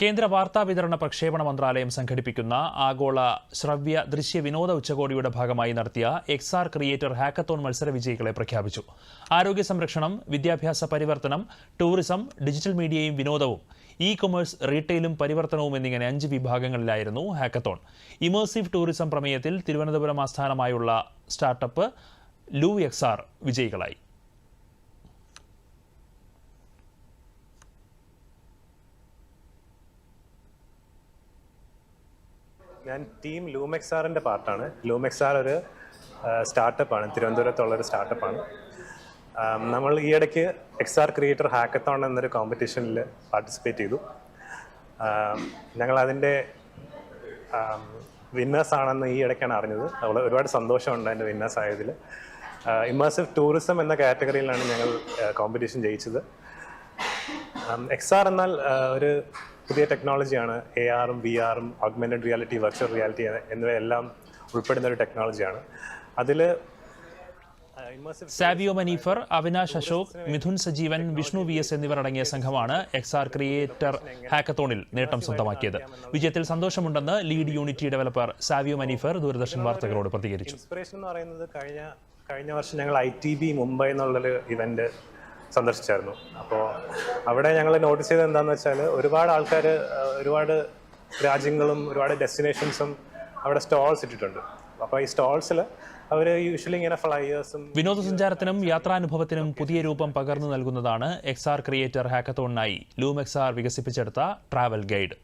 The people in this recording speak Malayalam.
കേന്ദ്ര വാർത്താ വിതരണ പ്രക്ഷേപണ മന്ത്രാലയം സംഘടിപ്പിക്കുന്ന ആഗോള ശ്രവ്യ ദൃശ്യ വിനോദ ഉച്ചകോടിയുടെ ഭാഗമായി നടത്തിയ എക്സാർ ക്രിയേറ്റർ ഹാക്കത്തോൺ മത്സര വിജയികളെ പ്രഖ്യാപിച്ചു. ആരോഗ്യ സംരക്ഷണം വിദ്യാഭ്യാസ പരിവർത്തനം ടൂറിസം ഡിജിറ്റൽ മീഡിയയും വിനോദവും ഇ കൊമേഴ്സ് റീറ്റെയിലും പരിവർത്തനവും എന്നിങ്ങനെ അഞ്ച് വിഭാഗങ്ങളിലായിരുന്നു ഹാക്കത്തോൺ. ഇമേഴ്സീവ് ടൂറിസം പ്രമേയത്തിൽ തിരുവനന്തപുരം ആസ്ഥാനമായുള്ള സ്റ്റാർട്ടപ്പ് ലൂ എക്സാർ വിജയികളായി. ഞാൻ ടീം ലൂമെക്സാറിന്റെ പാർട്ടാണ്. ലൂമെക്സാർ ഒരു സ്റ്റാർട്ടപ്പാണ്. തിരുവനന്തപുരത്തുള്ള ഒരു സ്റ്റാർട്ടപ്പാണ് നമ്മൾ ഈ ഇടയ്ക്ക് എക്സാർ ക്രിയേറ്റർ ഹാക്കത്തോൺ എന്നൊരു കോമ്പറ്റീഷനിൽ പാർട്ടിസിപ്പേറ്റ് ചെയ്തു. ഞങ്ങൾ അതിന്റെ വിന്നേഴ്സ് ആണെന്ന് ഈ ഇടയ്ക്കാണ് അറിഞ്ഞത്. അവൾ ഒരുപാട് സന്തോഷമുണ്ട് അതിന്റെ വിന്നേഴ്സ് ആയതിൽ ഇമേഴ്സീവ് ടൂറിസം എന്ന കാറ്റഗറിയിലാണ് ഞങ്ങൾ കോമ്പറ്റീഷൻ ജയിച്ചത്. എക്സ് ആർ എന്നാൽ ഒരു പുതിയ ടെക്നോളജിയാണ്. എ ആറും വി ആറും ഓഗ്മെന്റഡ് റിയാലിറ്റി വെർച്വൽ റിയാലിറ്റി എന്നിവയെല്ലാം ഉൾപ്പെടുന്ന ഒരു ടെക്നോളജിയാണ്. അതിൽ സാവിയോ മനീഫർ അവിനാശ് അശോക് മിഥുൻ സജീവൻ വിഷ്ണു വി എസ് എന്നിവർ അടങ്ങിയ സംഘമാണ് എക്സാർ ക്രിയേറ്റർ ഹാക്കത്തോണിൽ നേട്ടം സ്വന്തമാക്കിയത്. വിജയത്തിൽ സന്തോഷമുണ്ടെന്ന് lead unity developer Savio Maneefer Doordarshan വാർത്തകളോട് പ്രതികരിച്ചു. ഇൻസ്പിറേഷൻ എന്ന് പറയുന്നത് കഴിഞ്ഞ കഴിഞ്ഞ വർഷം ഞങ്ങൾ ഐ ടി ബി മുംബൈ എന്നുള്ളൊരു ഇവന്റ് സന്ദർശിച്ചായിരുന്നു. അപ്പോൾ അവിടെ ഞങ്ങൾ നോട്ടീസ് ചെയ്തത് എന്താണെന്ന് വെച്ചാൽ ഒരുപാട് ആൾക്കാർ ഒരുപാട് രാജ്യങ്ങളും ഒരുപാട് ഡെസ്റ്റിനേഷൻസും അവിടെ സ്റ്റോൾസ് ഇട്ടിട്ടുണ്ട്. അപ്പോൾ ഈ സ്റ്റാൾസിൽ അവർ യൂഷ്വലി ഇങ്ങനെ ഫ്ലയേഴ്സും വിനോദസഞ്ചാരത്തിനും യാത്രാനുഭവത്തിനും പുതിയ രൂപം പകർന്നു നൽകുന്നതാണ് എക്സ് ആർ ക്രിയേറ്റർ ഹാക്കത്തോണിനായി ലൂം എക്സ് ആർ വികസിപ്പിച്ചെടുത്ത ട്രാവൽ ഗൈഡ്